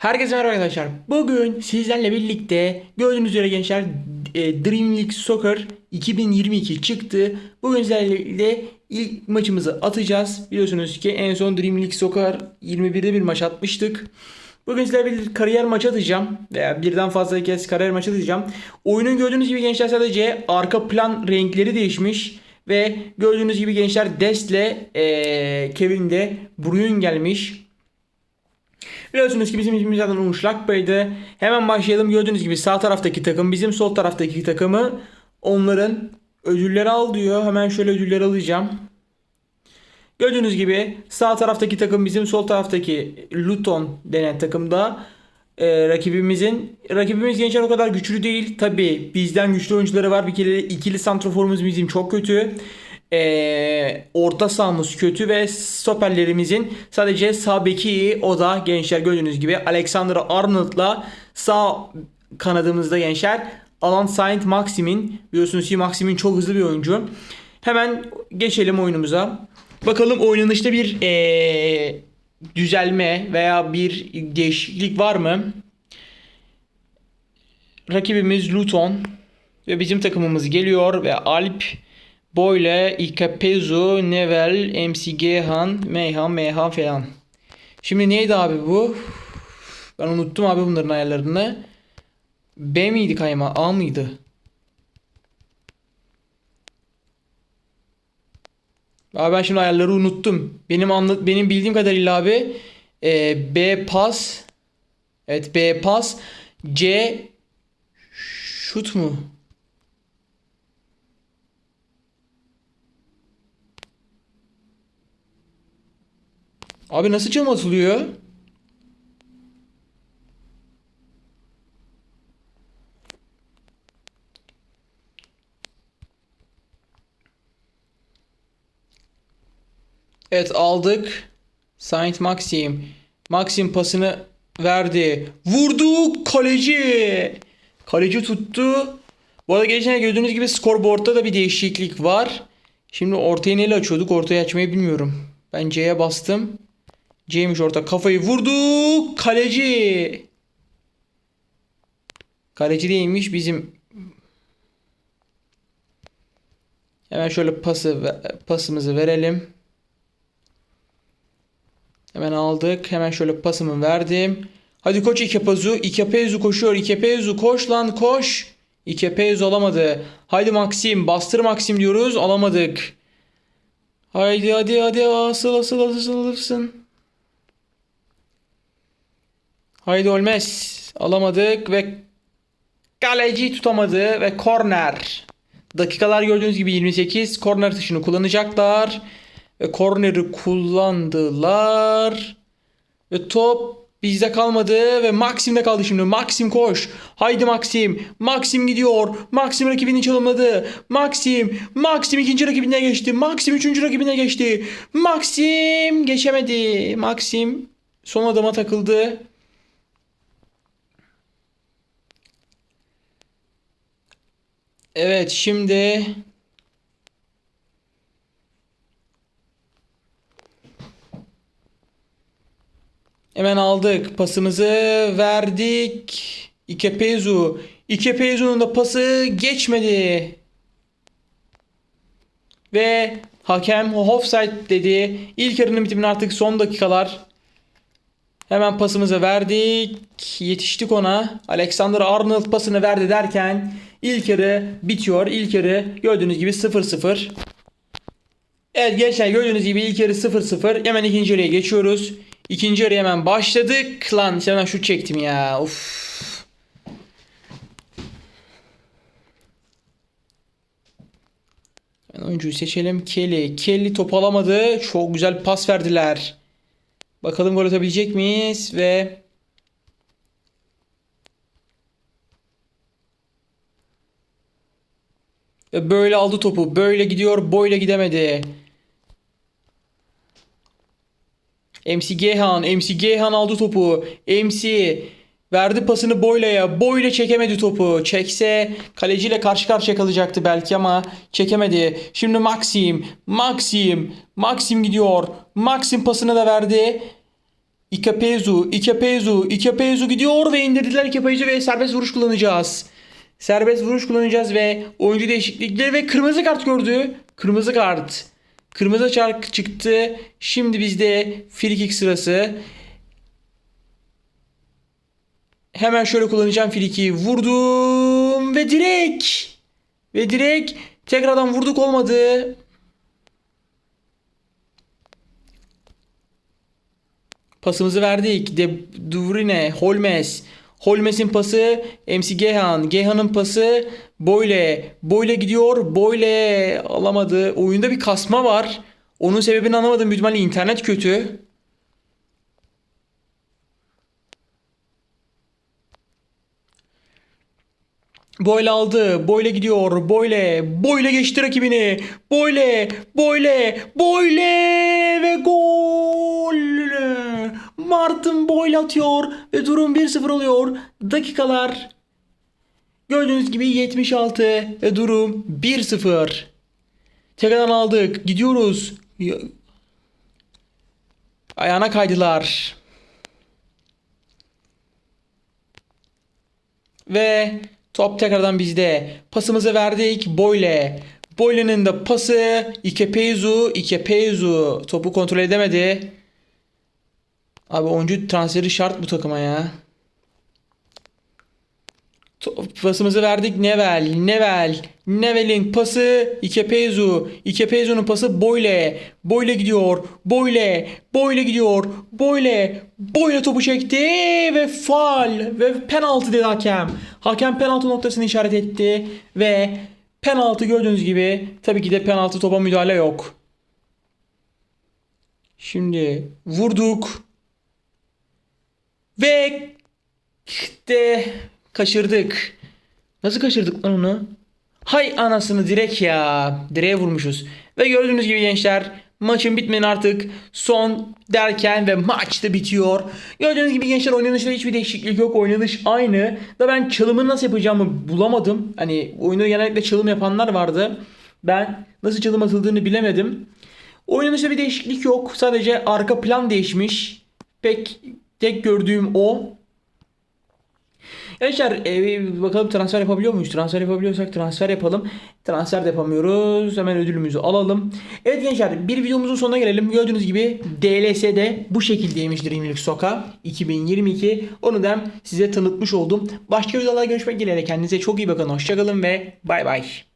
Herkese merhaba arkadaşlar. Bugün sizlerle birlikte gördüğünüz üzere gençler e, Dream League Soccer 2022 çıktı. Bugün sizlerle ilk maçımızı atacağız. Biliyorsunuz ki en son Dream League Soccer 21'de bir maç atmıştık. Bugün sizlerle bir kariyer maç atacağım. Veya birden fazla kez kariyer maç atacağım. Oyunun gördüğünüz gibi gençler sadece arka plan renkleri değişmiş. Ve gördüğünüz gibi gençler Dest'le e, Kevin de Bruyne gelmiş. Biliyorsunuz ki bizim ismimiz zaten Umuşlak Bey'di. Hemen başlayalım. Gördüğünüz gibi sağ taraftaki takım bizim sol taraftaki takımı onların ödülleri al diyor. Hemen şöyle ödülleri alacağım. Gördüğünüz gibi sağ taraftaki takım bizim sol taraftaki Luton denen takımda e, rakibimizin rakibimiz gençler o kadar güçlü değil. Tabi bizden güçlü oyuncuları var. Bir kere ikili santroforumuz bizim çok kötü. E, orta sahamız kötü ve stoperlerimizin sadece sağ beki. O da gençler gördüğünüz gibi Alexander Arnold'la sağ kanadımızda gençler Alan Saint Maxim'in biliyorsunuz ki Maxim'in çok hızlı bir oyuncu. Hemen geçelim oyunumuza. Bakalım oynanışta bir eee, düzelme veya bir değişiklik var mı? Rakibimiz Luton ve bizim takımımız geliyor ve Alp Boyle, Ikapezu, Nevel, MC Gehan, Meyhan, Meyhan falan. Şimdi neydi abi bu? Ben unuttum abi bunların ayarlarını. B miydi kayma? A mıydı? Abi ben şimdi ayarları unuttum. Benim anla benim bildiğim kadarıyla abi e, B pas Evet B pas C şut mu? Abi nasıl cam atılıyor? Evet aldık. Saint Maxim. Maxim pasını verdi. Vurdu kaleci. Kaleci tuttu. Bu arada geçen gördüğünüz gibi skorboardta da bir değişiklik var. Şimdi ortayı neyle açıyorduk? Ortayı açmayı bilmiyorum. Ben C'ye bastım. C'ymiş orta. Kafayı vurdu. Kaleci. Kaleci değilmiş bizim. Hemen şöyle pası pasımızı verelim. Hemen aldık. Hemen şöyle pasımı verdim. Hadi koç Ikepezu. Ikepezu koşuyor. Ikepezu koş lan koş. Ikepezu alamadı. Haydi Maxim. Bastır Maxim diyoruz. Alamadık. Haydi hadi hadi asıl asıl asıl alırsın. Haydi Olmez. Alamadık ve kaleci tutamadı ve korner. Dakikalar gördüğünüz gibi 28. Korner tuşunu kullanacaklar. Ve korneri kullandılar. Ve top bizde kalmadı ve Maxim'de kaldı şimdi. Maxim koş. Haydi Maxim. Maxim gidiyor. Maxim rakibini çalımladı. Maxim. Maxim ikinci rakibine geçti. Maxim üçüncü rakibine geçti. Maxim geçemedi. Maxim son adama takıldı. Evet şimdi Hemen aldık. Pasımızı verdik. Ikepezu. Ikepezu'nun da pası geçmedi. Ve hakem offside dedi. İlk yarının bitimine artık son dakikalar. Hemen pasımızı verdik. Yetiştik ona. Alexander Arnold pasını verdi derken ilk yarı bitiyor. İlk yarı gördüğünüz gibi 0-0. Evet gençler gördüğünüz gibi ilk yarı 0-0. Hemen ikinci yarıya geçiyoruz. İkinci yarıya hemen başladık. Lan hemen şut çektim ya. Of. Ben oyuncuyu seçelim. Kelly. Kelly top alamadı. Çok güzel pas verdiler. Bakalım gol atabilecek miyiz? Ve böyle aldı topu. Böyle gidiyor. Boyla gidemedi. MC Gehan. MC Gehan aldı topu. MC verdi pasını Boyla'ya. Boyla çekemedi topu. Çekse kaleciyle karşı karşıya kalacaktı belki ama çekemedi. Şimdi Maxim. Maxim. Maxim gidiyor. Maxim pasını da verdi. Ikepezu, Ikepezu, Ikepezu gidiyor ve indirdiler Ikepezu ve serbest vuruş kullanacağız. Serbest vuruş kullanacağız ve oyuncu değişiklikleri ve kırmızı kart gördü. Kırmızı kart. Kırmızı çark çıktı. Şimdi bizde free kick sırası. Hemen şöyle kullanacağım free kick'i. Vurdum ve direkt. Ve direkt tekrardan vurduk olmadı. Pasımızı verdik. De Durine, Holmes. Holmes'in pası MC Gehan. Gehan'ın pası Boyle. Boyle gidiyor. Boyle alamadı. Oyunda bir kasma var. Onun sebebini anlamadım. Büyük ihtimalle internet kötü. Boyle aldı. Boyle gidiyor. Boyle. Boyle geçti rakibini. Boyle. Boyle. Boyle ve gol. Martin Boyle atıyor ve durum 1-0 oluyor. Dakikalar gördüğünüz gibi 76 ve durum 1-0. Tekrardan aldık. Gidiyoruz. Ya- Ayağına kaydılar. Ve top tekrardan bizde. Pasımızı verdik Boyle. Boyle'nin de pası Ikepezu. Ikepezu topu kontrol edemedi. Abi oyuncu transferi şart bu takıma ya. Pasımızı verdik Nevel. Nevel. Nevel'in pası Ikepezu. Ikepezu'nun pası Boyle. Boyle gidiyor. Boyle. Boyle gidiyor. Boyle. Boyle topu çekti ve faal ve penaltı dedi hakem. Hakem penaltı noktasını işaret etti ve penaltı gördüğünüz gibi tabii ki de penaltı topa müdahale yok. Şimdi vurduk. Ve de kaçırdık. Nasıl kaçırdık lan onu? Hay anasını direk ya. Direğe vurmuşuz. Ve gördüğünüz gibi gençler maçın bitmeni artık son derken ve maç da bitiyor. Gördüğünüz gibi gençler oynanışta hiçbir değişiklik yok. Oynanış aynı. Da ben çalımı nasıl yapacağımı bulamadım. Hani oyunda genellikle çalım yapanlar vardı. Ben nasıl çalım atıldığını bilemedim. Oynanışta bir değişiklik yok. Sadece arka plan değişmiş. Pek tek gördüğüm o. Gençler e, bakalım transfer yapabiliyor muyuz? Transfer yapabiliyorsak transfer yapalım. Transfer de yapamıyoruz. Hemen ödülümüzü alalım. Evet gençler bir videomuzun sonuna gelelim. Gördüğünüz gibi DLS'de bu şekildeymiş Dreamlik Soka 2022. Onu da size tanıtmış oldum. Başka videolarda görüşmek dileğiyle. Kendinize çok iyi bakın. Hoşçakalın ve bay bay.